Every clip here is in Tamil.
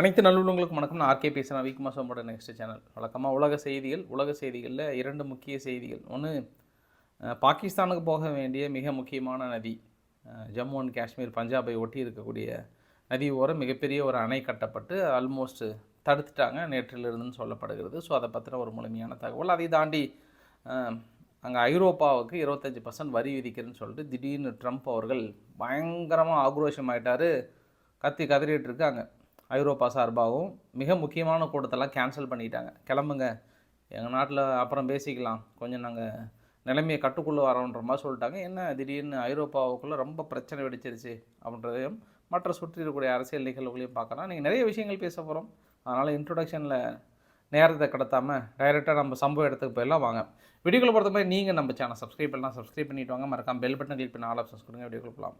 அனைத்து நல்லுள்ளவங்களுக்கும் வணக்கம். நான் ஆர்கே பேசுகிறேன் வீக் சோமோட நெக்ஸ்ட் சேனல் வழக்கமாக உலக செய்திகள் உலக செய்திகளில் இரண்டு முக்கிய செய்திகள். ஒன்று பாகிஸ்தானுக்கு போக வேண்டிய மிக முக்கியமான நதி ஜம்மு அண்ட் காஷ்மீர் பஞ்சாபை ஒட்டி இருக்கக்கூடிய நதி ஓரம் மிகப்பெரிய ஒரு அணை கட்டப்பட்டு ஆல்மோஸ்ட் தடுத்துட்டாங்க. நேற்றிலிருந்துன்னு சொல்லப்படுகிறது. ஸோ அதை பற்றின ஒரு முழுமையான தகவல். அதை தாண்டி அங்கே ஐரோப்பாவுக்கு இருபத்தஞ்சி பர்சன்ட் வரி விதிக்கிறேன்னு சொல்லிட்டு திடீர்னு ட்ரம்ப் அவர்கள் பயங்கரமாக ஆக்ரோஷமாயிட்டார். கத்தி கதறிட்டு இருக்காங்க. ஐரோப்பா சார்பாகவும் மிக முக்கியமான கூட்டத்தெல்லாம் கேன்சல் பண்ணிட்டாங்க. கிளம்புங்க. எங்கள் நாட்டில் அப்புறம் பேசிக்கலாம். கொஞ்சம் நாங்கள் நிலைமையை கட்டுக்குள்ளே வரோன்ற மாதிரி சொல்லிட்டாங்க. என்ன திடீர்னு ஐரோப்பாவுக்குள்ளே ரொம்ப பிரச்சனை வெடிச்சிருச்சு அப்படின்றதையும் மற்ற சுற்றி இருக்கக்கூடிய அரசியல் நிகழ்வுகளையும் பார்க்கலாம். நீங்கள் நிறைய விஷயங்கள் பேச போகிறோம் அதனால் இன்ட்ரொடக்ஷனில் நேரத்தை கடத்தாமல் டைரெக்டாக நம்ம சம்பவ இடத்துக்கு போயெல்லாம் வாங்க. வீடியோக்குள்ள பொறுத்த மாதிரி நீங்கள் நம்ம சேனல் சப்ஸ்கிரைப் பண்ணலாம். சப்ஸ்கிரைப் பண்ணிவிட்டு வாங்க. மறக்காம பெல் பட்டன் கிளிக் பண்ணி ஆல் ஆப்ஷன்ஸ் கொடுங்க. வீடியோக்குள்ள போகலாம்.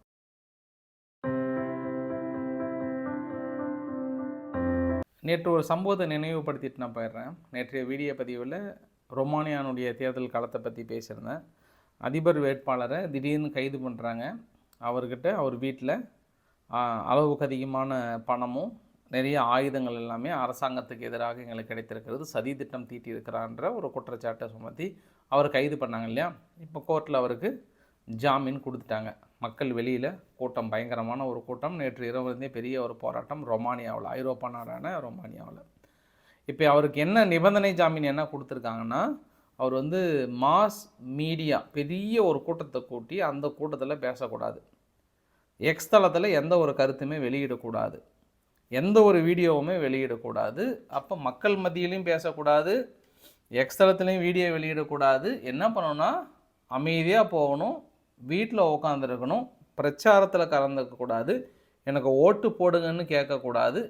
நேற்று ஒரு சம்பவத்தை நினைவுபடுத்திட்டு நான் போயிடுறேன். நேற்றைய வீடியோ பதிவில் ரொமானியானுடைய தேர்தல் காலத்தை பற்றி பேசியிருந்தேன். அதிபர் வேட்பாளரை திடீர்னு கைது பண்ணுறாங்க அவர்கிட்ட அவர் வீட்டில் அளவுக்கு அதிகமான பணமும் நிறைய ஆயுதங்கள் எல்லாமே அரசாங்கத்துக்கு எதிராக எங்களுக்கு கிடைத்திருக்கிறது. சதி திட்டம் தீட்டியிருக்கிறான்ற ஒரு குற்றச்சாட்டை சுமத்தி அவர் கைது பண்ணாங்க இல்லையா? இப்போ கோர்ட்டில் அவருக்கு ஜாமீன் கொடுத்துட்டாங்க. மக்கள் வெளியில் கூட்டம் பயங்கரமான ஒரு கூட்டம். நேற்று இரவு இருந்தே பெரிய ஒரு போராட்டம் ரொமானியாவில் ஐரோப்பா நாடான ரொமானியாவில். இப்போ அவருக்கு என்ன நிபந்தனை ஜாமீன் என்ன கொடுத்துருக்காங்கன்னா அவர் வந்து மாஸ் மீடியா பெரிய ஒரு கூட்டத்தை கூட்டி அந்த கூட்டத்தில் பேசக்கூடாது. எக்ஸ் தளத்தில் எந்த ஒரு கருத்துமே வெளியிடக்கூடாது. எந்த ஒரு வீடியோவுமே வெளியிடக்கூடாது. அப்போ மக்கள் மத்தியிலையும் பேசக்கூடாது. எக்ஸ் தளத்துலேயும் வீடியோ வெளியிடக்கூடாது. என்ன பண்ணணும்னா அமைதியாக போகணும். வீட்டில் உட்காந்துருக்கணும் பிரச்சாரத்தில் கலந்துக்கக்கூடாது எனக்கு ஓட்டு போடுங்கன்னு கேட்கக்கூடாது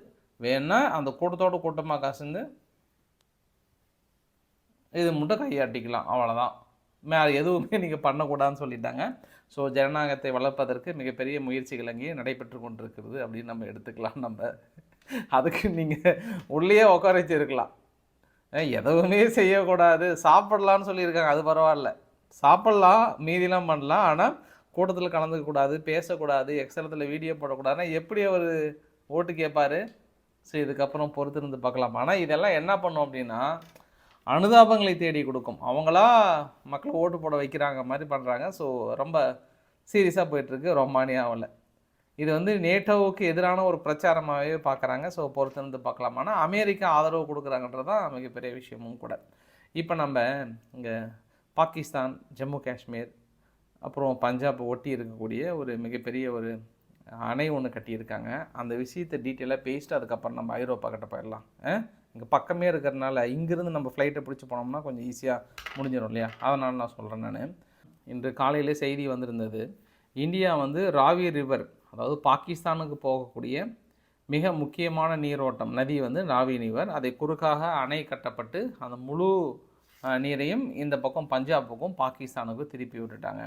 வேணால் அந்த கூட்டத்தோட கூட்டமாக கசந்து இது மட்டும் கையாட்டிக்கலாம் அவ்வளோதான் மேலே எதுவுமே நீங்கள் பண்ணக்கூடாதுன்னு சொல்லிட்டாங்க. ஸோ ஜனநாயகத்தை வளர்ப்பதற்கு மிகப்பெரிய முயற்சிகள் அங்கேயே நடைபெற்று கொண்டிருக்கிறது அப்படின்னு நம்ம எடுத்துக்கலாம். நம்ம அதுக்கு நீங்கள் உள்ளேயே உட்கார வச்சிருக்கலாம். எதுவுமே செய்யக்கூடாது. சாப்பிடலான்னு சொல்லியிருக்காங்க அது பரவாயில்ல. சாப்பிட்லாம் மீதிலாம் பண்ணலாம். ஆனால் கூட்டத்தில் கலந்துக்கக்கூடாது பேசக்கூடாது எக்ஸலத்தில் வீடியோ போடக்கூடாதுன்னா எப்படி அவர் ஓட்டு கேட்பார் ஸோ இதுக்கப்புறம் பொறுத்து இருந்து பார்க்கலாம். ஆனால் இதெல்லாம் என்ன பண்ணும் அப்படின்னா அனுதாபங்களை தேடி கொடுக்கும். அவங்களா மக்களை ஓட்டு போட வைக்கிறாங்க மாதிரி பண்ணுறாங்க ஸோ ரொம்ப சீரியஸாக போயிட்டுருக்கு. ரொமானியாவில் இது வந்து நேட்டோவுக்கு எதிரான ஒரு பிரச்சாரமாகவே பார்க்குறாங்க ஸோ பொறுத்து இருந்து பார்க்கலாம். ஆனால் அமெரிக்கா ஆதரவு கொடுக்குறாங்கன்றது தான் மிகப்பெரிய விஷயமும் கூட. இப்போ நம்ம இங்கே பாகிஸ்தான் ஜம்மு காஷ்மீர் அப்புறம் பஞ்சாப் ஒட்டி இருக்கக்கூடிய ஒரு மிகப்பெரிய ஒரு அணை ஒன்று கட்டியிருக்காங்க. அந்த விஷயத்தை டீட்டெயிலாக பேசிட்டு அதுக்கப்புறம் நம்ம ஐரோப்பா கிட்ட போயிடலாம். இங்கே பக்கமே இருக்கிறனால இங்கேருந்து நம்ம ஃப்ளைட்டை பிடிச்சி போனோம்னா கொஞ்சம் ஈஸியாக முடிஞ்சிடும் இல்லையா? அதனால் நான் சொல்கிறேன் நான். இன்று காலையிலே செய்தி வந்திருந்தது. இந்தியா வந்து ராவி ரிவர் அதாவது பாகிஸ்தானுக்கு போகக்கூடிய மிக முக்கியமான நீரோட்டம் நதி வந்து ராவி ரிவர் அதை குறுக்காக அணை கட்டப்பட்டு அந்த முழு நீரையும் இந்த பக்கம் பஞ்சாபுக்கும் பாகிஸ்தானுக்கும் திருப்பி விட்டுட்டாங்க.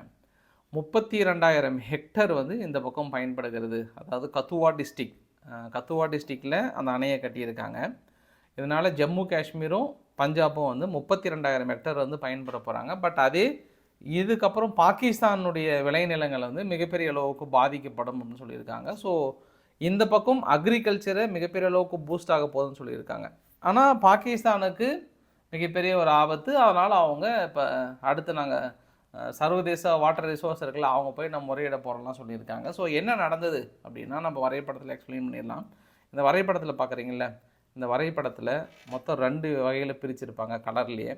முப்பத்தி ரெண்டாயிரம் ஹெக்டர் வந்து இந்த பக்கம் பயன்படுகிறது. அதாவது கத்துவா டிஸ்ட்ரிக். கத்துவா டிஸ்ட்ரிக்டில் அந்த அணையை கட்டியிருக்காங்க. இதனால் ஜம்மு காஷ்மீரும் பஞ்சாபும் வந்து முப்பத்தி ரெண்டாயிரம் ஹெக்டர் வந்து பயன்பட போகிறாங்க பட் அதே இதுக்கப்புறம் பாகிஸ்தானுடைய விளைநிலங்கள் வந்து மிகப்பெரிய அளவுக்கு பாதிக்கப்படும் அப்படின்னு சொல்லியிருக்காங்க. ஸோ இந்த பக்கம் அக்ரிகல்ச்சரை மிகப்பெரிய அளவுக்கு பூஸ்ட் ஆக போகுதுன்னு சொல்லியிருக்காங்க. ஆனால் பாகிஸ்தானுக்கு மிகப்பெரிய ஒரு ஆபத்து. அதனால் அவங்க இப்போ அடுத்து நாங்கள் சர்வதேச வாட்டர் ரிசோர்ஸ் இருக்குல்ல அவங்க போய் நம்ம முறையிட போகிறோம்லாம் சொல்லியிருக்காங்க. ஸோ என்ன நடந்தது அப்படின்னா நம்ம வரைபடத்தில் எக்ஸ்பிளைன் பண்ணிடலாம். இந்த வரைபடத்தில் பார்க்குறீங்கள இந்த வரைபடத்தில் மொத்தம் ரெண்டு வகையில் பிரிச்சிருப்பாங்க கலர்லேயே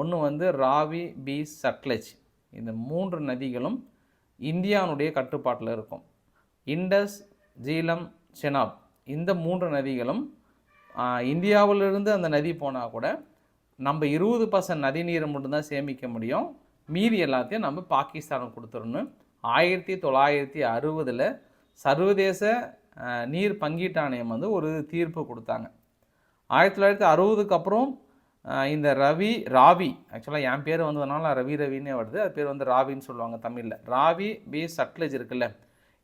ஒன்று வந்து ராவி பி சட்லஜ். இந்த மூன்று நதிகளும் இந்தியாவுடைய கட்டுப்பாட்டில் இருக்கும். இண்டஸ் ஜீலம் செனாப். இந்த மூன்று நதிகளும் இந்தியாவிலிருந்து அந்த நதி போனால் கூட நம்ம இருபது பர்சன்ட் நதி நீரை மட்டும்தான் சேமிக்க முடியும். மீதி எல்லாத்தையும் நம்ம பாகிஸ்தானுக்கு கொடுத்துடணும். ஆயிரத்தி தொள்ளாயிரத்தி அறுபதில் சர்வதேச நீர் பங்கீட்டாணையம் வந்து ஒரு தீர்ப்பு கொடுத்தாங்க. ஆயிரத்தி தொள்ளாயிரத்தி அறுபதுக்கு அப்புறம் இந்த ரவி ராவி ஆக்சுவலாக என் பேர் வந்ததுனால ரவி ரவின்னே வருது. அது பேர் வந்து ராவின்னு சொல்லுவாங்க தமிழில். ராவி பிஎஸ் சட்லஜ் இருக்குல்ல.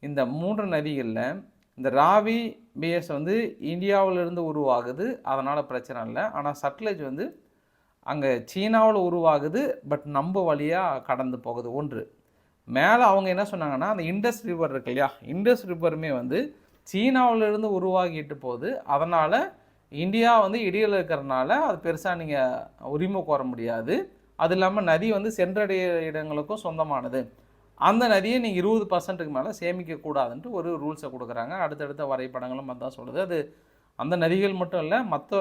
இந்த மூன்று நதிகளில் இந்த ராவி பிஎஸ் வந்து இந்தியாவிலிருந்து உருவாகுது. அதனால் பிரச்சனை இல்லை. ஆனால் சட்லஜ் வந்து அங்கே சீனாவில் உருவாகுது பட் நம்ம வழியாக கடந்து போகுது ஒன்று. மேலே அவங்க என்ன சொன்னாங்கன்னா அந்த இண்டஸ் ரிவர் இருக்கு இல்லையா? இண்டஸ் ரிவருமே வந்து சீனாவிலிருந்து உருவாகிட்டு போகுது. அதனால் இந்தியா வந்து இடையில் இருக்கிறனால அது பெருசாக நீங்கள் உரிமை கோர முடியாது. அது இல்லாமல் நதி வந்து சென்றடைய இடங்களுக்கும் சொந்தமானது. அந்த நதியை நீங்கள் இருபது பர்சன்ட்டுக்கு மேலே சேமிக்கக்கூடாதுன்ட்டு ஒரு ரூல்ஸை கொடுக்குறாங்க. அடுத்தடுத்த வரைபடங்களும் அதான் சொல்லுது. அது அந்த நதிகள் மட்டும் இல்லை மற்ற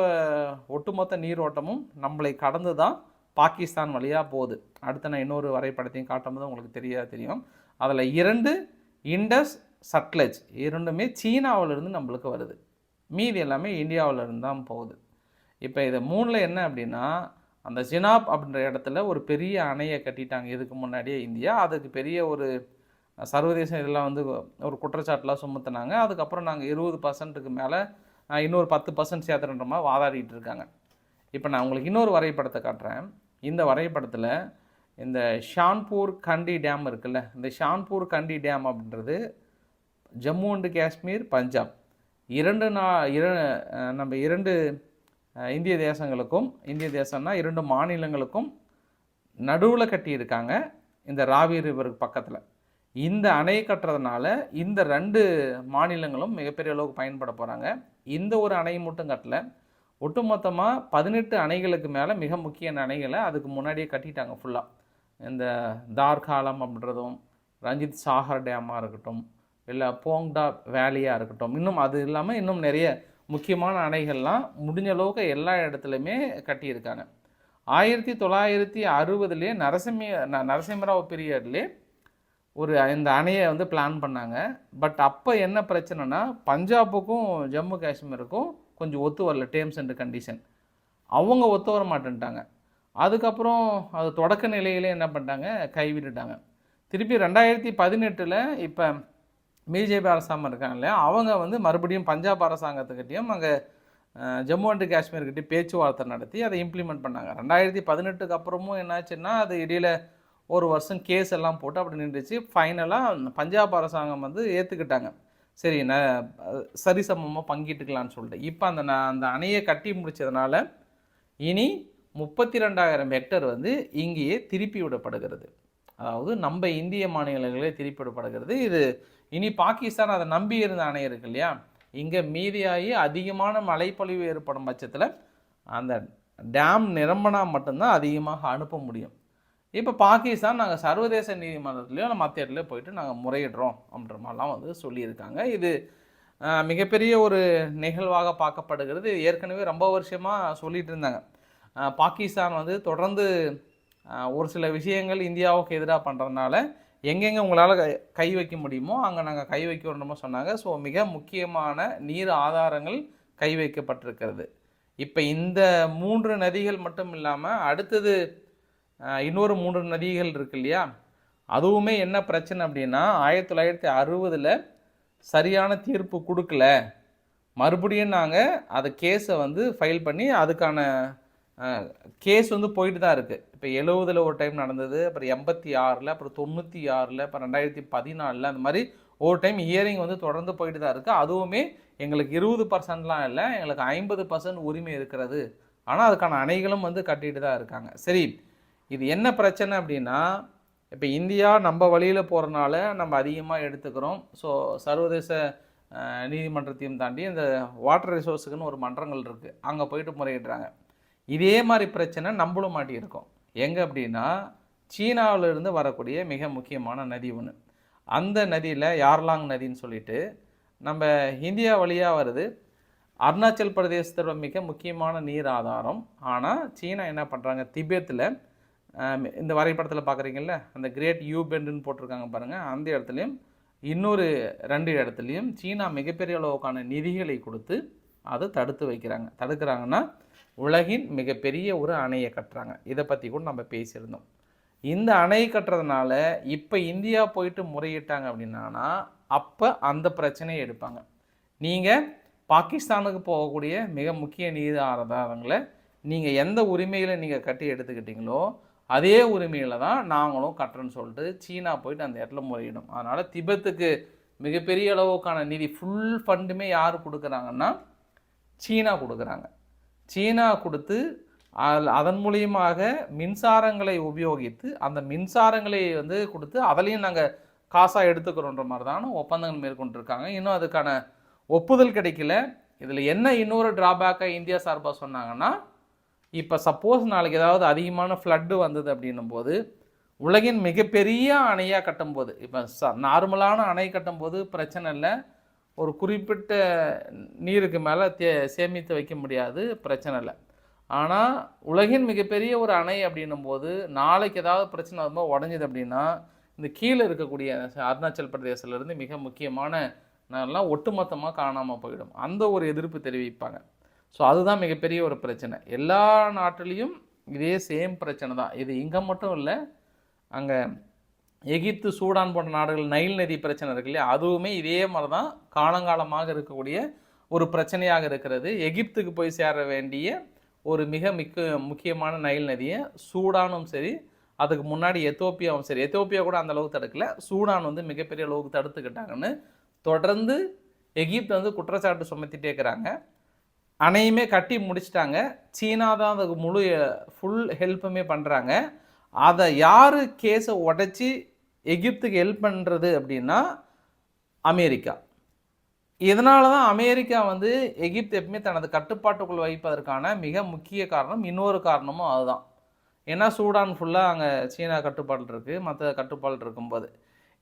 ஒட்டுமொத்த நீரோட்டமும் நம்மளை கடந்து தான் பாகிஸ்தான் வழியாக போகுது. அடுத்து நான் இன்னொரு வரைபடத்தையும் காட்டும்போது உங்களுக்கு தெரிய தெரியும். அதில் இரண்டு இண்டஸ் சட்லஜ் இரண்டுமே சீனாவிலிருந்து நம்மளுக்கு வருது. மீதி எல்லாமே இந்தியாவிலிருந்து தான் போகுது. இப்போ இது மூணில் என்ன அப்படின்னா அந்த ஜினாப் அப்படின்ற இடத்துல ஒரு பெரிய அணையை கட்டிட்டாங்க. இதுக்கு முன்னாடியே இந்தியா. அதுக்கு பெரிய ஒரு சர்வதேச இதெல்லாம் வந்து ஒரு குற்றச்சாட்டுலாம் சுமத்துனாங்க. அதுக்கப்புறம் நாங்கள் இருபது பர்சன்ட்டுக்கு மேலே இன்னொரு பத்து பர்சன்ட் சேர்த்துன்ற மாதிரி வாதாடிட்டு இருக்காங்க. இப்போ நான் உங்களுக்கு இன்னொரு வரைபடத்தை காட்டுறேன். இந்த வரைபடத்தில் இந்த ஷான்பூர் கண்டி டேம் இருக்குல்ல இந்த ஷான்பூர் கண்டி டேம் அப்படின்றது ஜம்மு அண்டு காஷ்மீர் பஞ்சாப். இரண்டு நா இர நம்ம இரண்டு இந்திய தேசங்களுக்கும் இந்திய தேசம்னா இரண்டு மாநிலங்களுக்கும் நடுவில் கட்டியிருக்காங்க இந்த ராவி ரிவருக்கு பக்கத்தில். இந்த அணை கட்டுறதுனால இந்த ரெண்டு மாநிலங்களும் மிகப்பெரிய அளவுக்கு பயன்பட போகிறாங்க இந்த ஒரு அணையை மட்டும் கட்டலை. ஒட்டுமொத்தமாக பதினெட்டு அணைகளுக்கு மேலே மிக முக்கிய அணைகளை அதுக்கு முன்னாடியே கட்டிட்டாங்க ஃபுல்லாக இந்த தார்காலம் அப்படின்றதும் ரஞ்சித் சாகர் டேமாக இருக்கட்டும் இல்லை போங்டா வேலியாக இருக்கட்டும் இன்னும் அது இல்லாமல் இன்னும் நிறைய முக்கியமான அணைகள்லாம் முடிஞ்ச அளவுக்கு எல்லா இடத்துலையுமே கட்டியிருக்காங்க. ஆயிரத்தி தொள்ளாயிரத்தி அறுபதுலேயே நரசிம்ம ந- நரசிம்மராவ் பீரியட்லேயே ஒரு இந்த அணையை வந்து பிளான் பண்ணாங்க. பட் அப்போ என்ன பிரச்சனைனா பஞ்சாபுக்கும் ஜம்மு காஷ்மீருக்கும் கொஞ்சம் ஒத்து வரல டேர்ம்ஸ் அண்ட் கண்டிஷன் அவங்க ஒத்து வர மாட்டேன்ட்டாங்க. அதுக்கப்புறம் அது தொடக்க நிலையிலே என்ன பண்ணிட்டாங்க? கைவிட்டுட்டாங்க. திருப்பி ரெண்டாயிரத்தி பதினெட்டில் இப்போ பிஜேபி அரசாங்கம் இருக்காங்க இல்லையா? அவங்க வந்து மறுபடியும் பஞ்சாப் அரசாங்கத்துக்கிட்டேயும் அங்கே ஜம்மு அண்ட் காஷ்மீர்கிட்டயும் பேச்சுவார்த்தை நடத்தி அதை இம்ப்ளிமெண்ட் பண்ணாங்க. ரெண்டாயிரத்தி பதினெட்டுக்கு அப்புறமும் என்னாச்சுன்னா அது இடையில ஒரு வருஷம் கேஸ் எல்லாம் போட்டு அப்படி நின்றுச்சு. ஃபைனலாக பஞ்சாப் அரசாங்கம் வந்து ஏற்றுக்கிட்டாங்க சரி ந சரிசமமாக பங்கிட்டுக்கலான்னு சொல்லிட்டு. இப்போ அந்த நான் அந்த அணையை கட்டி முடித்ததுனால இனி முப்பத்தி ரெண்டாயிரம் ஹெக்டர் வந்து இங்கேயே திருப்பி விடப்படுகிறது. அதாவது நம்ம இந்திய மாநிலங்களே திருப்பி விடப்படுகிறது. இது இனி பாகிஸ்தான் அதை நம்பி இருந்த அணை இருக்கு இல்லையா? இங்கே மீதியாகி அதிகமான மழைப்பொழிவு ஏற்படும் பட்சத்தில் அந்த டேம் நிரம்பினா மட்டும்தான் அதிகமாக அனுப்ப முடியும். இப்போ பாகிஸ்தான் நாங்கள் சர்வதேச நீதிமன்றத்துலேயோ இல்லை மற்ற இடத்துலையோ போயிட்டு நாங்கள் முறையிடுறோம் அப்படின்ற மாதிரிலாம் வந்து சொல்லியிருக்காங்க. இது மிகப்பெரிய ஒரு நிகழ்வாக பார்க்கப்படுகிறது. ஏற்கனவே ரொம்ப வருஷமாக சொல்லிட்டு இருந்தாங்க. பாகிஸ்தான் வந்து தொடர்ந்து ஒரு சில விஷயங்கள் இந்தியாவுக்கு எதிராக பண்ணுறதுனால எங்கெங்கே உங்களால் கை வைக்க முடியுமோ அங்கே நாங்கள் கை வைக்கிறோமோ சொன்னாங்க. ஸோ மிக முக்கியமான நீர் ஆதாரங்கள் கை வைக்கப்பட்டிருக்கிறது. இப்போ இந்த மூன்று நதிகள் மட்டும் இல்லாமல் அடுத்தது இன்னொரு மூன்று நதிகள் இருக்கு இல்லையா? அதுவுமே என்ன பிரச்சனை அப்படின்னா ஆயிரத்தி தொள்ளாயிரத்தி அறுபதில் சரியான தீர்ப்பு கொடுக்கல. மறுபடியும் நாங்கள் அதை கேஸை வந்து ஃபைல் பண்ணி அதுக்கான கேஸ் வந்து போயிட்டு தான் இருக்குது இப்போ எழுவதில் ஒரு டைம் நடந்தது அப்புறம் எண்பத்தி ஆறில் அப்புறம் தொண்ணூற்றி ஆறில் அப்புறம் ரெண்டாயிரத்தி பதினாலில் அந்த மாதிரி ஒரு டைம் ஹியரிங் வந்து தொடர்ந்து போயிட்டு தான் இருக்குது அதுவுமே எங்களுக்கு இருபது பர்சன்ட்லாம் இல்லை எங்களுக்கு ஐம்பது பர்சன்ட் உரிமை இருக்கிறது. ஆனால் அதுக்கான அணைகளும் வந்து கட்டிட்டு தான் இருக்காங்க. சரி இது என்ன பிரச்சனை அப்படின்னா இப்போ இந்தியா நம்ம வழியில் போகிறனால நம்ம அதிகமாக எடுத்துக்கிறோம். ஸோ சர்வதேச நீதிமன்றத்தையும் தாண்டி இந்த வாட்டர் ரிசோர்ஸுக்குன்னு ஒரு மன்றங்கள் இருக்குது அங்கே போயிட்டு முறையிடுறாங்க. இதே மாதிரி பிரச்சனை நம்மளும் மாட்டியிருக்கோம். எங்கே அப்படின்னா சீனாவிலிருந்து வரக்கூடிய மிக முக்கியமான நதி ஒன்று அந்த நதியில் யார்லாங் நதின்னு சொல்லிட்டு நம்ம இந்தியா வழியாக வருது. அருணாச்சல் பிரதேசத்தோட மிக முக்கியமான நீர் ஆதாரம். ஆனால் சீனா என்ன பண்ணுறாங்க திபெத்தில் இந்த வரைபடத்தில் பார்க்குறீங்கல்ல அந்த கிரேட் யூ பெண்டுன்னு போட்டிருக்காங்க பாருங்கள் அந்த இடத்துலையும் இன்னொரு ரெண்டு இடத்துலையும் சீனா மிகப்பெரிய அளவுக்கான நிதிகளை கொடுத்து அதை தடுத்து வைக்கிறாங்க. தடுக்கிறாங்கன்னா உலகின் மிகப்பெரிய ஒரு அணையை கட்டுறாங்க. இதை பற்றி கூட நம்ம பேசியிருந்தோம். இந்த அணை கட்டுறதுனால இப்போ இந்தியா போயிட்டு முறையிட்டாங்க அப்படின்னா அப்போ அந்த பிரச்சனையை எடுப்பாங்க. நீங்கள் பாகிஸ்தானுக்கு போகக்கூடிய மிக முக்கிய நீதி ஆதாரங்களை நீங்கள் எந்த உரிமையில் நீங்கள் கட்டி எடுத்துக்கிட்டீங்களோ அதே உரிமையில் தான் நாங்களும் கட்டுறோன்னு சொல்லிட்டு சீனா போயிட்டு அந்த இடத்துல முறையிடும். அதனால் திபெத்துக்கு மிகப்பெரிய அளவுக்கான நிதி ஃபுல் ஃபண்டுமே யார் கொடுக்குறாங்கன்னா சீனா கொடுக்குறாங்க. சீனா கொடுத்து அதில் அதன் மூலியமாக மின்சாரங்களை உபயோகித்து அந்த மின்சாரங்களை வந்து கொடுத்து அதுலேயும் நாங்கள் காசாக எடுத்துக்கிறோன்ற மாதிரி தான் ஒப்பந்தங்கள் மேற்கொண்டிருக்காங்க. இன்னும் அதுக்கான ஒப்புதல் கிடைக்கல. இதில் என்ன இன்னொரு டிராபேக்காக இந்தியா சார்பாக சொன்னாங்கன்னா இப்போ சப்போஸ் நாளைக்கு ஏதாவது அதிகமான ஃப்ளட்டு வந்தது அப்படின்னும் போது உலகின் மிகப்பெரிய அணையாக கட்டும்போது இப்போ ச நார்மலான அணை கட்டும்போது பிரச்சனை இல்லை. ஒரு குறிப்பிட்ட நீருக்கு மேலே தே சேமித்து வைக்க முடியாது பிரச்சனை இல்லை. ஆனால் உலகின் மிகப்பெரிய ஒரு அணை அப்படின்னும் போது நாளைக்கு ஏதாவது பிரச்சனை வரும்போது உடஞ்சிது அப்படின்னா இந்த கீழே இருக்கக்கூடிய அருணாச்சல் பிரதேசத்துலேருந்து மிக முக்கியமான நல்லா ஒட்டுமொத்தமாக காணாமல் போயிடும். அந்த ஒரு எதிர்ப்பு தெரிவிப்பாங்க. ஸோ அதுதான் மிகப்பெரிய ஒரு பிரச்சனை. எல்லா நாட்டிலையும் இதே சேம் பிரச்சனை தான். இது இங்கே மட்டும் இல்லை அங்கே எகிப்து சூடான் போன்ற நாடுகள் நைல் நதி பிரச்சனை இருக்கு இல்லையா? அதுவுமே இதே மாதிரி தான் காலங்காலமாக இருக்கக்கூடிய ஒரு பிரச்சனையாக இருக்கிறது. எகிப்துக்கு போய் சேர வேண்டிய ஒரு மிக மிக்க முக்கியமான நைல் நதியை சூடானும் சரி அதுக்கு முன்னாடி எத்தோப்பியாவும் சரி. எத்தோப்பியா கூட அந்த அளவுக்கு தடுக்கல. சூடான் வந்து மிகப்பெரிய அளவுக்கு தடுத்துக்கிட்டாங்கன்னு தொடர்ந்து எகிப்து வந்து குற்றச்சாட்டு சுமத்திட்டே இருக்கிறாங்க. அணையுமே கட்டி முடிச்சிட்டாங்க. சீனா தான் அதுக்கு முழு ஃபுல் ஹெல்ப்புமே பண்ணுறாங்க அதை யார் கேஸை உடைச்சி எகிப்துக்கு ஹெல்ப் பண்ணுறது அப்படின்னா அமெரிக்கா. இதனால தான் அமெரிக்கா வந்து எகிப்து எப்பவுமே தனது கட்டுப்பாட்டுக்குள் வைப்பதற்கான மிக முக்கிய காரணம் இன்னொரு காரணமும் அதுதான். ஏன்னா சூடான் ஃபுல்லாக அங்கே சீனா கட்டுப்பாடு இருக்குது மற்ற கட்டுப்பாடு இருக்கும்போது.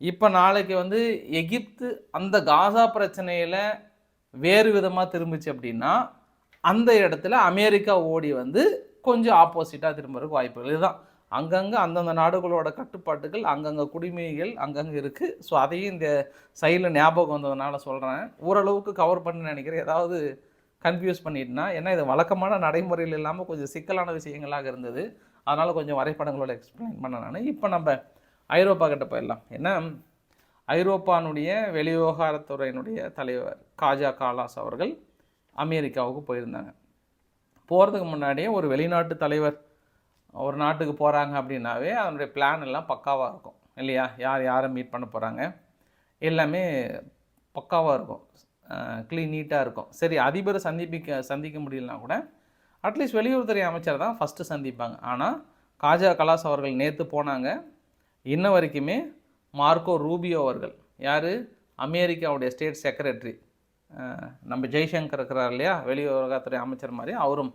இப்போ நாளைக்கு வந்து எகிப்து அந்த காசா பிரச்சனையில் வேறு விதமாக திரும்பிச்சு அப்படின்னா அந்த இடத்துல அமெரிக்கா ஓடி வந்து கொஞ்சம் ஆப்போசிட்டாக திரும்புறதுக்கு வாய்ப்புகள். இதுதான். அங்கங்கே அந்தந்த நாடுகளோட கட்டுப்பாட்டுகள் அங்கங்கே குடிமைகள் அங்கங்கே இருக்குது ஸோ அதையும் இந்த சைடில் ஞாபகம் வந்ததுனால சொல்கிறேன் ஓரளவுக்கு கவர் பண்ணி நினைக்கிறேன். ஏதாவது கன்ஃபியூஸ் பண்ணிட்டுனா ஏன்னா இது வழக்கமான நடைமுறையில் இல்லாமல் கொஞ்சம் சிக்கலான விஷயங்களாக இருந்தது. அதனால் கொஞ்சம் வரைபடங்களோட எக்ஸ்பிளைன் பண்ண நான். இப்போ நம்ம ஐரோப்பா கிட்ட போயிடலாம். ஏன்னா ஐரோப்பானுடைய வெளிவிவகாரத்துறையினுடைய தலைவர் காஜா காலாஸ் அவர்கள் அமெரிக்காவுக்கு போயிருந்தாங்க. போகிறதுக்கு முன்னாடியே ஒரு வெளிநாட்டு தலைவர் ஒரு நாட்டுக்கு போகிறாங்க அப்படின்னாவே அதனுடைய பிளான் எல்லாம் பக்காவாக இருக்கும். இல்லையா? யார் யாரை மீட் பண்ண போகிறாங்க எல்லாமே பக்காவாக இருக்கும். க்ளீன் நீட்டாக இருக்கும். சரி அதிபரை சந்திப்பிக்க சந்திக்க முடியலனா கூட அட்லீஸ்ட் வெளியுறவுத்துறை அமைச்சர் தான் ஃபஸ்ட்டு சந்திப்பாங்க. ஆனால் காஜா கலாஸ் அவர்கள் நேற்று போனாங்க. இன்ன வரைக்குமே மார்க்கோ ரூபியோ அவர்கள் யார்? அமெரிக்காவுடைய ஸ்டேட் செக்ரட்டரி நம்ம ஜெய்சங்கர் இருக்கிறார் இல்லையா? வெளிவிவகாரத்துறை அமைச்சர் மாதிரி. அவரும்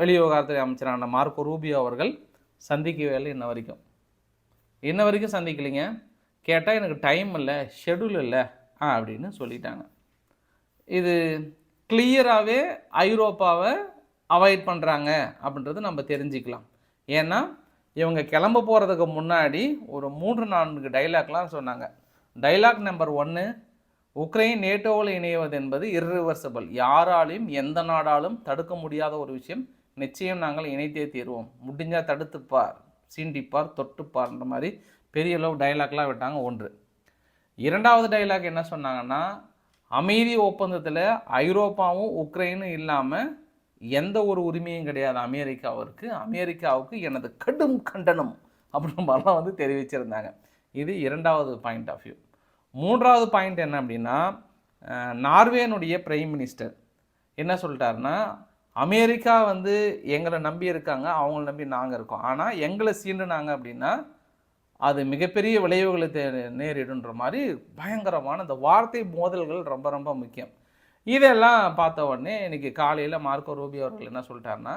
வெளிவிவகாரத்துறை அமைச்சரான மார்க்கோ ரூபியோ அவர்கள் சந்திக்கவே இல்லை இன்ன வரைக்கும். இன்ன வரைக்கும் சந்திக்கலைங்க. கேட்டால் எனக்கு டைம் இல்லை ஷெடியூல் இல்லை ஆ அப்படின்னு சொல்லிட்டாங்க. இது கிளியராகவே ஐரோப்பாவை அவாய்ட் பண்ணுறாங்க அப்படின்றது நம்ம தெரிஞ்சுக்கலாம். ஏன்னா இவங்க கிளம்ப போகிறதுக்கு முன்னாடி ஒரு மூன்று நான்கு டைலாக்லாம் சொன்னாங்க. டைலாக் நம்பர் ஒன்று உக்ரைன் நேட்டோவில் இணைவது என்பது இர்ரிவர்சபிள் யாராலையும் எந்த நாடாலும் தடுக்க முடியாத ஒரு விஷயம். நிச்சயம் நாங்கள் இணைத்தே தீர்வோம். முடிஞ்சால் தடுத்துப்பார் சீண்டிப்பார் தொட்டுப்பார்ன்ற மாதிரி பெரிய அளவு டைலாக்லாம் விட்டாங்க ஒன்று. இரண்டாவது டைலாக் என்ன சொன்னாங்கன்னா அமைதி ஒப்பந்தத்தில் ஐரோப்பாவும் உக்ரைனும் இல்லாமல் எந்த ஒரு உரிமையும் கிடையாது அமெரிக்காவிற்கு. அமெரிக்காவுக்கு எனது கடும் கண்டனம் அப்படின்ற மாதிரிலாம் வந்து தெரிவிச்சிருந்தாங்க. இது இரண்டாவது பாயிண்ட் ஆஃப் வியூ மூன்றாவது பாயிண்ட் என்ன அப்படின்னா நார்வேனுடைய பிரைம் மினிஸ்டர் என்ன சொல்லிட்டாருன்னா அமெரிக்கா வந்து எங்களை நம்பி இருக்காங்க அவங்கள நம்பி நாங்கள் இருக்கோம். ஆனால் எங்களை சீண்டுனாங்க அப்படின்னா அது மிகப்பெரிய விளைவுகளை நேரிடுன்ற மாதிரி பயங்கரமான இந்த வார்த்தை மோதல்கள் ரொம்ப ரொம்ப முக்கியம். இதெல்லாம் பார்த்த உடனே இன்றைக்கி காலையில் மார்க்கோ ரூபி அவர்கள் என்ன சொல்லிட்டாருன்னா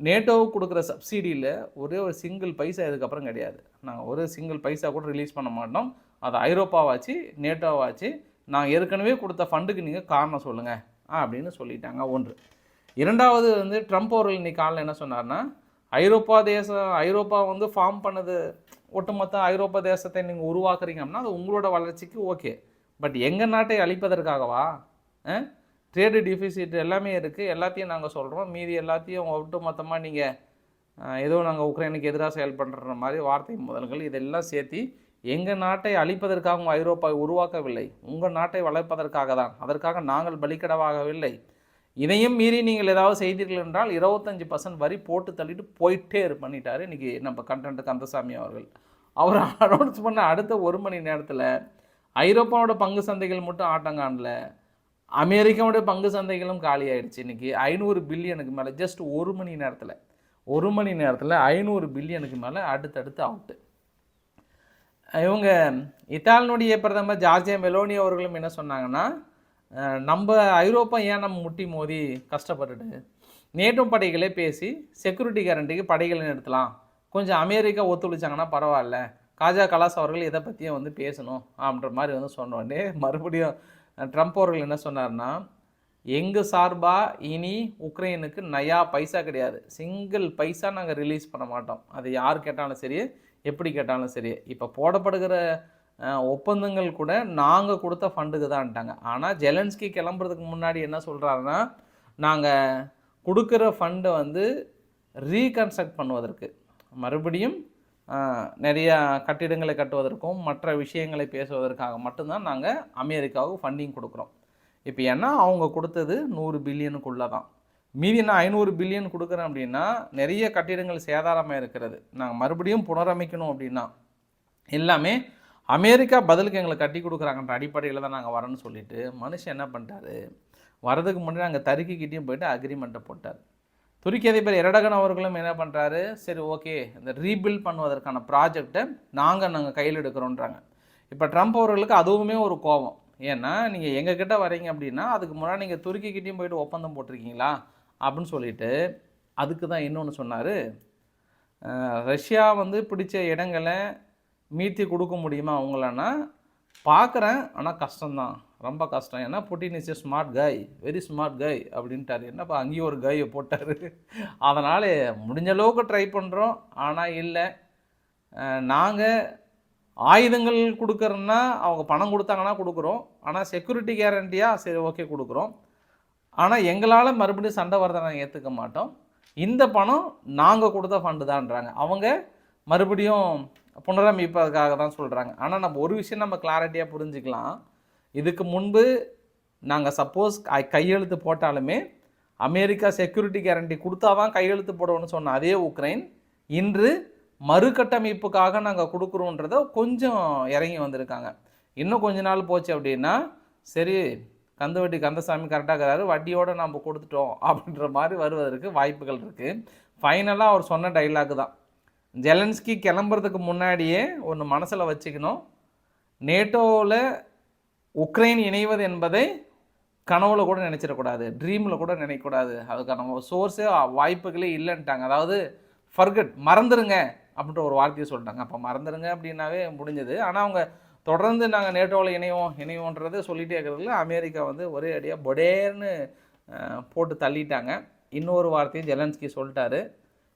நேட்டோவுக்கு கொடுக்குற சப்சிடியில் ஒரே ஒரு சிங்கிள் பைசா இதுக்கப்புறம் கிடையாது. நாங்கள் ஒரு சிங்கிள் பைசா கூட ரிலீஸ் பண்ண மாட்டோம். அது ஐரோப்பாவாச்சு நேட்டோவாச்சு நான் ஏற்கனவே கொடுத்த ஃபண்டுக்கு நீங்கள் காரணம் சொல்லுங்கள் அப்படின்னு சொல்லிட்டாங்க ஒன்று. இரண்டாவது வந்து ட்ரம்ப் அவர்கள் இன்னைக்கு காலையில் என்ன சொன்னார்னா ஐரோப்பா தேசம் ஐரோப்பா வந்து ஃபார்ம் பண்ணது ஒட்டுமொத்த ஐரோப்பா தேசத்தை நீங்கள் உருவாக்குறீங்க அப்படின்னா அது உங்களோட வளர்ச்சிக்கு ஓகே பட் எங்கள் நாட்டை அழிப்பதற்காகவா? ட்ரேடு டிஃபிசிட் எல்லாமே இருக்குது எல்லாத்தையும் நாங்கள் சொல்கிறோம் மீதி எல்லாத்தையும் ஒட்டு மொத்தமாக நீங்கள் ஏதோ நாங்கள் உக்ரைனுக்கு எதிராக செயல்படுற மாதிரி வார்த்தை முதல்கள் இதெல்லாம் சேர்த்து எங்கள் நாட்டை அழிப்பதற்காக ஐரோப்பாவை உருவாக்கவில்லை. உங்கள் நாட்டை வளர்ப்பதற்காக தான். அதற்காக நாங்கள் பலிக்கடவாகவில்லை. இதையும் மீறி நீங்கள் ஏதாவது செய்தீர்கள் என்றால் இருபத்தஞ்சி பர்சன்ட் வரி போட்டு தள்ளிட்டு போயிட்டே இரு பண்ணிட்டார் இன்றைக்கி நம்ம கண்டன்ட் கந்தசாமி அவர்கள். அவர் அனௌன்ஸ் பண்ண அடுத்த ஒரு மணி நேரத்தில் ஐரோப்பாவோட பங்கு சந்தைகள் மட்டும் ஆட்டம் காணல அமெரிக்காவுடைய பங்கு சந்தைகளும் காலி ஆயிடுச்சு இன்றைக்கி ஐநூறு பில்லியனுக்கு மேலே ஜஸ்ட் ஒரு மணி நேரத்தில் ஒரு மணி நேரத்தில் ஐநூறு பில்லியனுக்கு மேலே அடுத்தடுத்து அவுட்டு இவங்க இத்தாலினுடைய பிரதமர் ஜார்ஜியா மெலோனி அவர்களும் என்ன சொன்னாங்கன்னா நம்ம ஐரோப்பா ஏன் நம்ம முட்டி மோதி கஷ்டப்பட்டுட்டு? நேட்டோ படைகளே பேசி செக்யூரிட்டி கேரண்டிக்கு படைகளை நிறுத்தலாம். கொஞ்சம் அமெரிக்கா ஒத்துழைச்சாங்கன்னா பரவாயில்ல. காஜா கலாஸ் அவர்கள் இதை பற்றியும் வந்து பேசணும் அப்படின்ற மாதிரி வந்து சொன்னோடனே மறுபடியும் ட்ரம்ப் அவர்கள் என்ன சொன்னார்னா எங்கள் சார்பாக இனி உக்ரைனுக்கு நயா பைசா கிடையாது. சிங்கிள் பைசா நாங்கள் ரிலீஸ் பண்ண மாட்டோம். அது யார் கேட்டாலும் சரி எப்படி கேட்டாலும் சரி. இப்போ போடப்படுகிற ஒப்பந்தங்கள் கூட நாங்கள் கொடுத்த ஃபண்டுக்கு தான்ட்டாங்க ஆனால் ஜெலன்ஸ்கி கிளம்புறதுக்கு முன்னாடி என்ன சொல்கிறாருன்னா நாங்கள் கொடுக்குற ஃபண்டை வந்து ரீகன்ஸ்ட்ரக்ட் பண்ணுவதற்கு. மறுபடியும் நிறைய கட்டிடங்களை கட்டுவதற்கும் மற்ற விஷயங்களை பேசுவதற்காக மட்டும்தான் நாங்கள் அமெரிக்காவுக்கு ஃபண்டிங் கொடுக்குறோம். இப்போ ஏன்னா அவங்க கொடுத்தது நூறு பில்லியனுக்குள்ளே தான். மீதி நான் ஐநூறு பில்லியன் கொடுக்குறேன் அப்படின்னா நிறைய கட்டிடங்கள் சேதாரமாக இருக்கிறது. நாங்கள் மறுபடியும் புனரமைக்கணும் அப்படின்னா எல்லாமே அமெரிக்கா பதிலுக்கு எங்களுக்கு கட்டி கொடுக்குறாங்கன்ற அடிப்படையில் தான் நாங்கள் வரேன்னு சொல்லிட்டு மனுஷன் என்ன பண்ணிட்டாரு? வரதுக்கு முன்னாடி நாங்கள் தருக்கிக்கிட்டேயும் போயிட்டு அக்ரிமெண்ட்டை போட்டார். துருக்கி அதிபர் எரடகன் அவர்களும் என்ன பண்ணுறாரு சரி ஓகே. இந்த ரீபில்ட் பண்ணுவதற்கான ப்ராஜெக்டை நாங்கள் நாங்கள் கையில் எடுக்கிறோன்றாங்க. இப்போ ட்ரம்ப் அவர்களுக்கு அதுவுமே ஒரு கோபம். ஏன்னா நீங்கள் எங்ககிட்ட வரீங்க அப்படின்னா அதுக்கு முன்னாடி நீங்கள் துருக்கிக்கிட்டேயும் போயிட்டு ஒப்பந்தம் போட்டிருக்கீங்களா? அப்படின்னு சொல்லிட்டு அதுக்கு தான் இன்னொன்று சொன்னார். ரஷ்யா வந்து பிடிச்ச இடங்களை மீட்டி கொடுக்க முடியுமா அவங்களன்னா? பார்க்குறேன் ஆனால் கஷ்டம்தான். ரொம்ப கஷ்டம். ஏன்னா Putin is smart guy very smart guy அப்படின்ட்டார். என்னப்பா அங்கேயும் ஒரு கையை போட்டார். அதனால் முடிஞ்ச அளவுக்கு ட்ரை பண்ணுறோம் ஆனால் இல்லை. நாங்கள் ஆயுதங்கள் கொடுக்குறோன்னா அவங்க பணம் கொடுத்தாங்கன்னா கொடுக்குறோம். ஆனால் செக்யூரிட்டி கேரண்டியாக சரி ஓகே கொடுக்குறோம். ஆனால் எங்களால் மறுபடியும் சண்டை வரதை நாங்கள் ஏற்றுக்க மாட்டோம். இந்த பணம் நாங்கள் கொடுத்த ஃபண்டு தான்றாங்க. அவங்க மறுபடியும் புனரமைப்பதற்காக தான் சொல்கிறாங்க ஆனால் நம்ம ஒரு விஷயம் நம்ம கிளாரிட்டியாக புரிஞ்சுக்கலாம். இதுக்கு முன்பு நாங்கள் சப்போஸ் கையெழுத்து போட்டாலுமே அமெரிக்கா செக்யூரிட்டி கேரண்டி கொடுத்தா தான் கையெழுத்து போடணும்னு சொன்ன அதே உக்ரைன் இன்று மறுகட்டமைப்புக்காக நாங்கள் கொடுக்குறோன்றத கொஞ்சம் இறங்கி வந்திருக்காங்க. இன்னும் கொஞ்ச நாள் போச்சு அப்படின்னா சரி கந்துவட்டி கந்தசாமி கரெக்டாக இருக்கிறாரு வட்டியோடு நம்ம கொடுத்துட்டோம் அப்படின்ற மாதிரி வருவதற்கு வாய்ப்புகள் இருக்குது ஃபைனலாக அவர் சொன்ன டைலாக் தான். ஜெலன்ஸ்கி கிளம்புறதுக்கு முன்னாடியே ஒன்று மனசில் வச்சுக்கணும். நேட்டோவில் உக்ரைன் இணைவது என்பதை கனவுல கூட நினச்சிடக்கூடாது ட்ரீமில் கூட நினைக்கக்கூடாது. அதுக்கான சோர்ஸே வாய்ப்புகளே இல்லைன்ட்டாங்க. அதாவது ஃபர்கட் மறந்துடுங்க அப்படின்ற ஒரு வார்த்தையை சொல்லிட்டாங்க. அப்போ மறந்துடுங்க அப்படின்னாவே முடிஞ்சது. ஆனால் அவங்க தொடர்ந்து நாங்கள் நேட்டோவில் இணைவோம் இணைவோன்றதை சொல்லிகிட்டே இருக்கிறதுல அமெரிக்கா வந்து ஒரே அடியாக பொடேர்னு போட்டு தள்ளிட்டாங்க. இன்னொரு வார்த்தையும் ஜெலன்ஸ்கி சொல்லிட்டாரு.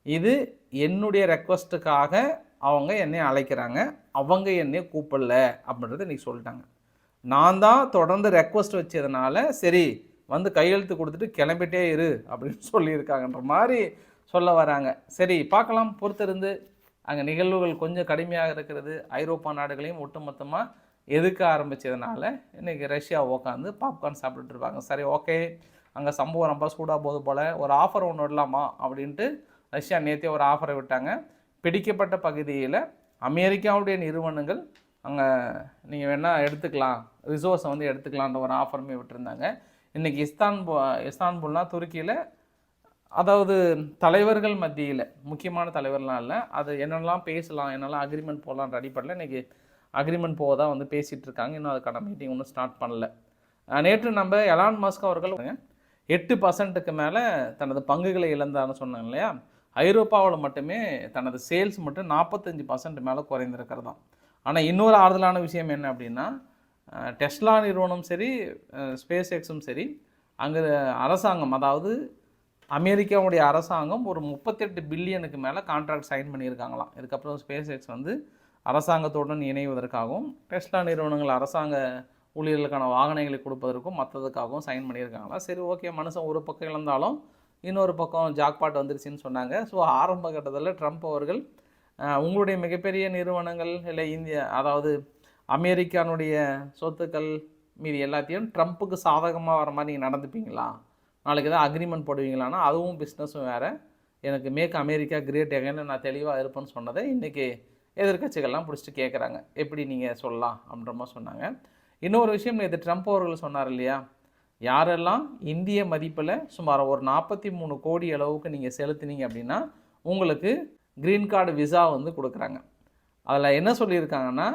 இது என்னுடைய ரெக்வஸ்ட்டுக்காக அவங்க என்னை அழைக்கிறாங்க. அவங்க என்னை கூப்பிடல அப்படின்றத இன்றைக்கி சொல்லிட்டாங்க. நான் தான் தொடர்ந்து ரெக்வஸ்ட் வச்சதுனால சரி வந்து கையெழுத்து கொடுத்துட்டு கிளம்பிட்டே இரு அப்படின்னு சொல்லியிருக்காங்கன்ற மாதிரி சொல்ல வராங்க. சரி பார்க்கலாம். பொறுத்திருந்து அங்கே நிகழ்வுகள் கொஞ்சம் கடுமையாக இருக்கிறது. ஐரோப்பா நாடுகளையும் ஒட்டுமொத்தமாக எதுக்க ஆரம்பித்ததுனால இன்றைக்கி ரஷ்யா உட்காந்து பாப்கார்ன் சாப்பிட்டுட்டு இருப்பாங்க சரி ஓகே. அங்கே சம்பவம் ரொம்ப சூடாக போது போல். ஒரு ஆஃபர் ஒன்று விடலாமா? அப்படின்ட்டு ரஷ்யா நேற்றே ஒரு ஆஃபரை விட்டாங்க. பிடிக்கப்பட்ட பகுதியில் அமெரிக்காவுடைய நிறுவனங்கள் அங்கே நீங்கள் வேணால் எடுத்துக்கலாம். ரிசோர்ஸை வந்து எடுத்துக்கலான்ற ஒரு ஆஃபருமே விட்டுருந்தாங்க. இன்றைக்கி இஸ்தான்பு இஸ்தான்புல்னால் துருக்கியில் அதாவது தலைவர்கள் மத்தியில் முக்கியமான தலைவர்லாம் இல்லை அது என்னெல்லாம் பேசலாம் என்னெல்லாம் அக்ரிமெண்ட் போகலான் ரெடி பண்ணல இன்றைக்கி அக்ரிமெண்ட் போக தான் வந்து பேசிகிட்டு இருக்காங்க. இன்னும் அதுக்கான மீட்டிங் ஒன்றும் ஸ்டார்ட் பண்ணல. நேற்று நம்ம எலான் மஸ்க் அவர்கள் எட்டு பர்சன்ட்டுக்கு மேலே தனது பங்குகளை இழந்தார்னு சொன்னாங்க இல்லையா? ஐரோப்பாவில் மட்டுமே தனது சேல்ஸ் மட்டும் நாற்பத்தஞ்சு பர்சன்ட் மேலே குறைந்திருக்கிறதாம். ஆனால் இன்னொரு ஆறுதலான விஷயம் என்ன அப்படின்னா டெஸ்லா நிறுவனம் சரி ஸ்பேஸ் எக்ஸும் சரி அங்கே அரசாங்கம் அதாவது அமெரிக்காவுடைய அரசாங்கம் ஒரு முப்பத்தெட்டு பில்லியனுக்கு மேலே கான்ட்ராக்ட் சைன் பண்ணியிருக்காங்களாம். இதுக்கப்புறம் ஸ்பேஸ் எக்ஸ் வந்து அரசாங்கத்துடன் இணைவதற்காகவும் டெஸ்லா நிறுவனங்கள் அரசாங்க ஊழியர்களுக்கான வாகனங்களை கொடுப்பதற்கும் மற்றதுக்காகவும் சைன் பண்ணியிருக்காங்களா சரி ஓகே மனுஷன் ஒரு பக்கம் இழந்தாலும் இன்னொரு பக்கம் ஜாக்பாட் வந்துருச்சுன்னு சொன்னாங்க. ஸோ ஆரம்ப கட்டத்தில் ட்ரம்ப் அவர்கள் உங்களுடைய மிகப்பெரிய நிறுவனங்கள் இல்லை இந்திய அதாவது அமெரிக்கானுடைய சொத்துக்கள் மீதி எல்லாத்தையும் ட்ரம்ப்புக்கு சாதகமாக வர மாதிரி நீங்கள் நடந்துப்பீங்களா? நாளைக்கு ஏதாவது அக்ரிமெண்ட் போடுவீங்களான்னா அதுவும் பிஸ்னஸும் வேறு. எனக்கு மேக் அமெரிக்கா கிரேட் எகன்னு நான் தெளிவாக இருப்பேன்னு சொன்னதை இன்றைக்கி எதிர்க்கட்சிகள்லாம் பிடிச்சிட்டு கேட்குறாங்க எப்படி நீங்கள் சொல்லலாம் அப்படின்ற மாதிரி சொன்னாங்க. இன்னொரு விஷயம் நேற்று ட்ரம்ப் அவர்கள் சொன்னார் இல்லையா? யாரெல்லாம் இந்திய மதிப்பில் சுமார் ஒரு நாற்பத்தி மூணு கோடி அளவுக்கு நீங்கள் செலுத்தினீங்க அப்படின்னா உங்களுக்கு க்ரீன் கார்டு விசா வந்து கொடுக்குறாங்க. அதில் என்ன சொல்லியிருக்காங்கன்னா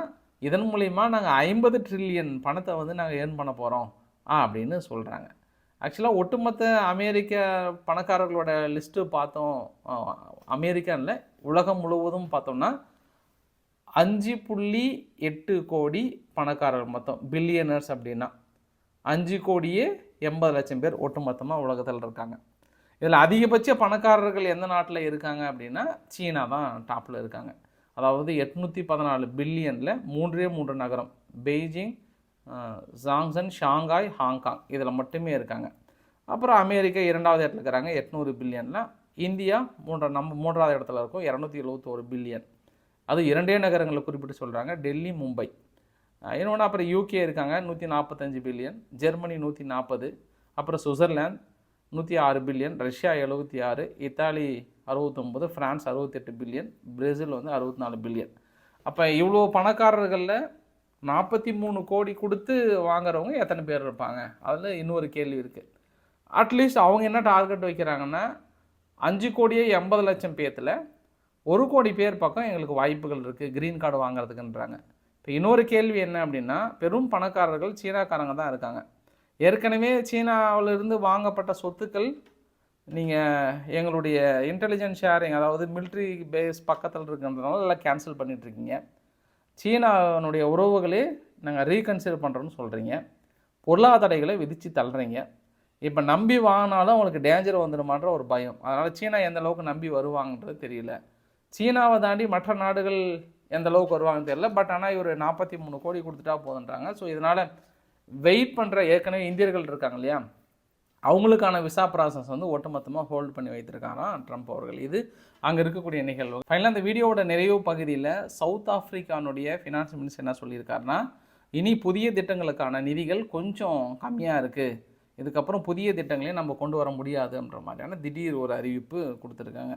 இதன் மூலிமா நாங்கள் ஐம்பது ட்ரில்லியன் பணத்தை வந்து நாங்கள் ஏர்ன் பண்ண போகிறோம் அப்படின்னு சொல்கிறாங்க ஆக்சுவலாக ஒட்டுமொத்த அமெரிக்க பணக்காரர்களோட லிஸ்ட்டு பார்த்தோம் அமெரிக்காவில் உலகம் முழுவதும் பார்த்தோம்னா அஞ்சு புள்ளி எட்டு கோடி பணக்காரர்கள் மொத்தம் பில்லியனர்ஸ் அப்படின்னா அஞ்சு கோடியே எண்பது லட்சம் பேர் ஒட்டுமொத்தமாக உலகத்தில் இருக்காங்க. இதில் அதிகபட்ச பணக்காரர்கள் எந்த நாட்டில் இருக்காங்க அப்படின்னா சீனா தான் டாப்பில் இருக்காங்க. அதாவது எட்நூற்றி பதினாலு பில்லியனில் மூன்றே மூன்று நகரம் பெய்ஜிங் ஜாங்சன் ஷாங்காய் ஹாங்காங் இதில் மட்டுமே இருக்காங்க. அப்புறம் அமெரிக்கா இரண்டாவது இடத்துல இருக்கிறாங்க எட்நூறு பில்லியனில். இந்தியா மூன்றா நம்ம மூன்றாவது இடத்துல இருக்கும் இரநூத்தி எழுபத்தோரு பில்லியன். அது இரண்டே நகரங்களை குறிப்பிட்டு சொல்கிறாங்க டெல்லி மும்பை. இன்னொன்று அப்புறம் யூகே இருக்காங்க நூற்றி நாற்பத்தஞ்சு பில்லியன். ஜெர்மனி நூற்றி நாற்பது. அப்புறம் சுவிட்சர்லாந்து நூற்றி ஆறு பில்லியன் ரஷ்யா எழுபத்தி ஆறு இத்தாலி அறுபத்தொம்போது ஃப்ரான்ஸ் அறுபத்தெட்டு பில்லியன் பிரேசில் வந்து அறுபத்தி நாலு பில்லியன். அப்போ இவ்வளோ பணக்காரர்களில் நாற்பத்தி மூணு கோடி கொடுத்து வாங்குறவங்க எத்தனை பேர் இருப்பாங்க? அதில் இன்னொரு கேள்வி இருக்குது அட்லீஸ்ட் அவங்க என்ன டார்கெட் வைக்கிறாங்கன்னா அஞ்சு கோடியே எண்பது லட்சம் பேர்த்தில் ஒரு கோடி பேர் பக்கம் எங்களுக்கு வாய்ப்புகள் இருக்குது க்ரீன் கார்டு வாங்குறதுக்குன்றாங்க. இப்போ இன்னொரு கேள்வி என்ன அப்படின்னா பெரும் பணக்காரர்கள் சீனாக்காரங்க தான் இருக்காங்க. ஏற்கனவே சீனாவிலிருந்து வாங்கப்பட்ட சொத்துக்கள் நீங்கள் எங்களுடைய இன்டெலிஜென்ஸ் ஷேரிங் அதாவது மிலிட்ரி பேஸ் பக்கத்தில் இருக்கிறதுனால எல்லாம் கேன்சல் பண்ணிகிட்ருக்கீங்க சீனாவினுடைய உறவுகளே நாங்கள் ரீகன்சிடர் பண்ணுறோன்னு சொல்கிறீங்க பொருளாதாரங்களை விதித்து தள்ளுறீங்க. இப்போ நம்பி வாங்கினாலும் அவங்களுக்கு டேஞ்சர் வந்துடுமான்ற ஒரு பயம். அதனால் சீனா எந்த அளவுக்கு நம்பி வருவாங்கன்றது தெரியல. சீனாவை தாண்டி மற்ற நாடுகள் எந்த அளவுக்கு வருவாங்கன்னு தெரியல. பட் ஆனால் இவர் நாற்பத்தி மூணு கோடி கொடுத்துட்டா போதுன்றாங்க. ஸோ இதனால் வெயிட் பண்ணுற ஏற்கனவே இந்தியர்கள் இருக்காங்க இல்லையா? அவங்களுக்கான விசா ப்ராசஸ் வந்து ஒட்டுமொத்தமாக ஹோல்ட் பண்ணி வைத்திருக்காராம் ட்ரம்ப் அவர்கள். இது அங்கே இருக்கக்கூடிய நிகழ்வு. ஃபைனலாக அந்த வீடியோவோட நிறைவு பகுதியில் சவுத் ஆஃப்ரிக்கானுடைய ஃபினான்ஸ் மினிஸ்டர் என்ன சொல்லியிருக்காருன்னா இனி புதிய திட்டங்களுக்கான நிதிகள் கொஞ்சம் கம்மியாக இருக்குது இதுக்கப்புறம் புதிய திட்டங்களையும் நம்ம கொண்டு வர முடியாதுன்ற மாதிரியான திடீர் ஒரு அறிவிப்பு கொடுத்துருக்காங்க.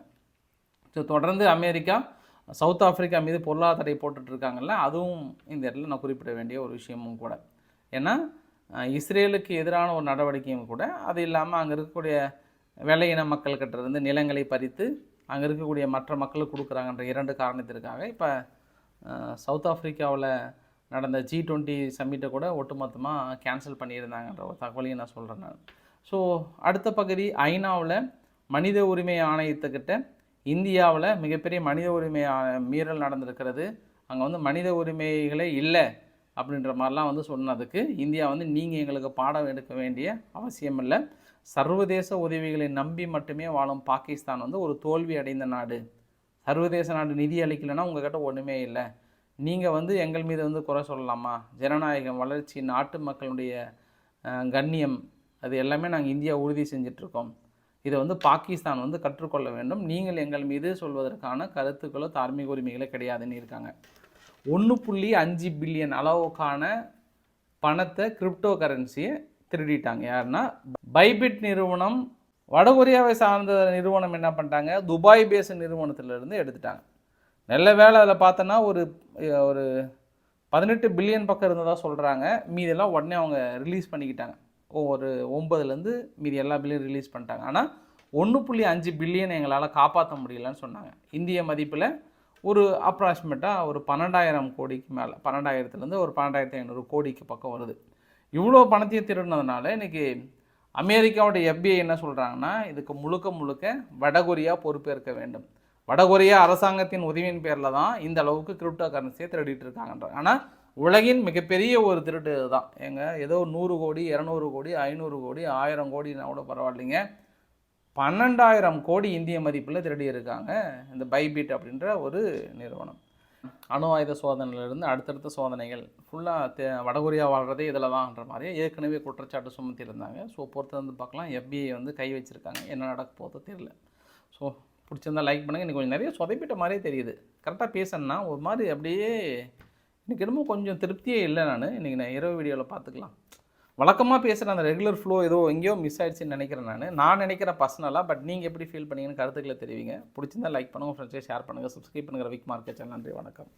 ஸோ தொடர்ந்து அமெரிக்கா சவுத் ஆஃப்ரிக்கா மீது பொருளாதார தடை போட்டுட்ருக்காங்கல்ல அதுவும் இந்த இடத்துல நான் குறிப்பிட வேண்டிய ஒரு விஷயமும் கூட. ஏன்னா இஸ்ரேலுக்கு எதிரான ஒரு நடவடிக்கையும் கூட அது இல்லாமல் அங்கே இருக்கக்கூடிய வெள்ளையின மக்கள்கிட்ட இருந்து நிலங்களை பறித்து அங்கே இருக்கக்கூடிய மற்ற மக்களுக்கு கொடுக்குறாங்கன்ற இரண்டு காரணத்திற்காக இப்போ சவுத் ஆஃப்ரிக்காவில் நடந்த ஜி டுவெண்ட்டி சம்மிட்டை கூட ஒட்டுமொத்தமாக கேன்சல் பண்ணியிருந்தாங்கன்ற ஒரு தகவலையும் நான் சொல்கிறேன் நான். ஸோ அடுத்த பகுதி ஐநாவில் மனித உரிமை ஆணையத்துக்கிட்ட இந்தியாவில் மிகப்பெரிய மனித உரிமை மீறல் நடந்திருக்கிறது. அங்கே வந்து மனித உரிமைகளே இல்லை. அப்படின்ற மாதிரிலாம் வந்து சொன்னதுக்கு இந்தியா வந்து நீங்கள் எங்களுக்கு பாடம் எடுக்க வேண்டிய அவசியம் இல்லை சர்வதேச உதவிகளை நம்பி மட்டுமே வாழும் பாகிஸ்தான் வந்து ஒரு தோல்வி அடைந்த நாடு. சர்வதேச நாடு நிதி அளிக்கலைன்னா உங்ககிட்ட ஒன்றுமே இல்லை. நீங்கள் வந்து எங்கள் மீது வந்து குறை சொல்லலாமா? ஜனநாயகம் வளர்ச்சி நாட்டு மக்களுடைய கண்ணியம் அது எல்லாமே நாங்கள் இந்தியா உறுதி செஞ்சிட்ருக்கோம். இதை வந்து பாகிஸ்தான் வந்து கற்றுக்கொள்ள வேண்டும். நீங்கள் எங்கள் மீது சொல்வதற்கான கருத்துக்களோ தார்மீக உரிமைகளோ கிடையாதுன்னு இருக்காங்க. ஒன்று புள்ளி அஞ்சு பில்லியன் அளவுக்கான பணத்தை கிரிப்டோ கரன்சியை திருடிட்டாங்க. யாருன்னா பைபிட் நிறுவனம் வடகொரியாவை சார்ந்த நிறுவனம் என்ன பண்ணிட்டாங்க? துபாய் பேஸ் நிறுவனத்திலிருந்து எடுத்துட்டாங்க. நல்ல வேலை அதில் பார்த்தோன்னா ஒரு ஒரு பதினெட்டு பில்லியன் பக்கம் இருந்ததாக சொல்கிறாங்க மீதெல்லாம் உடனே அவங்க ரிலீஸ் பண்ணிக்கிட்டாங்க. ஒரு ஒம்பதுலேருந்து மீதி எல்லா பில்லியும் ரிலீஸ் பண்ணிட்டாங்க. ஆனால் ஒன்று புள்ளி அஞ்சு பில்லியன் எங்களால் காப்பாற்ற முடியலன்னு சொன்னாங்க. இந்திய மதிப்பில் ஒரு அப்ராக்சிமேட்டாக ஒரு பன்னெண்டாயிரம் கோடிக்கு மேலே பன்னெண்டாயிரத்துலேருந்து ஒரு பன்னெண்டாயிரத்தி ஐநூறு கோடிக்கு பக்கம் வருது. இவ்வளோ பணத்தையும் திருடினதுனால இன்றைக்கி அமெரிக்காவோட எஃபிஐ என்ன சொல்கிறாங்கன்னா இதுக்கு முழுக்க முழுக்க வடகொரியா பொறுப்பேற்க வேண்டும். வடகொரியா அரசாங்கத்தின் உதவியின் பேரில் தான் இந்த அளவுக்கு கிரிப்டோ கரன்சியை திருடிட்டு இருக்காங்கன்ற ஆனால் உலகின் மிகப்பெரிய ஒரு திருட்டு தான் எங்கள் ஏதோ நூறு கோடி இரநூறு கோடி ஐநூறு கோடி ஆயிரம் கோடினா கூட பரவாயில்லைங்க. பன்னெண்டாயிரம் கோடி இந்திய மதிப்பில் திருடியிருக்காங்க இந்த பைபீட் அப்படின்ற ஒரு நிறுவனம். அணு ஆயுத சோதனையிலிருந்து அடுத்தடுத்த சோதனைகள் ஃபுல்லாக தே வடகொரியா வாழ்கிறதே இதில் தான்ன்ற மாதிரி ஏற்கனவே குற்றச்சாட்டு சுமத்தியிருந்தாங்க. ஸோ பொறுத்து வந்து பார்க்கலாம் எஃபிஐ வந்து கை வச்சுருக்காங்க. என்ன நடக்க போதோ தெரியல. ஸோ பிடிச்சிருந்தா லைக் பண்ணுங்கள் இன்றைக்கி கொஞ்சம் நிறைய சொதைப்பிட்ட மாதிரியே தெரியுது. கரெக்டாக பேசணுன்னா ஒரு மாதிரி அப்படியே இன்றைக்கி என்னமோ கொஞ்சம் திருப்தியே இல்லை நான். இன்றைக்கி நான் இரவு வீடியோவில் பார்த்துக்கலாம். வழக்கமாக பேசுகிற அந்த ரெகுலர் ஃப்ளோ ஏதோ எங்கேயோ மிஸ் ஆயிடுச்சுன்னு நினைக்கிறேன் நான். நான் நினைக்கிறேன் பர்சனலாக பட் நீங்கள் எப்படி ஃபீல் பண்ணீங்கன்னு கருத்துக்களை தெரிவிங்க. பிடிச்சிருந்தா லைக் பண்ணுங்கள் ஃப்ரெண்ட்ஸே ஷேர் பண்ணுங்கள் சப்ஸ்கிரைப் பண்ணுங்கள் விக் மார்க்கெட் சேனல் நன்றி வணக்கம்.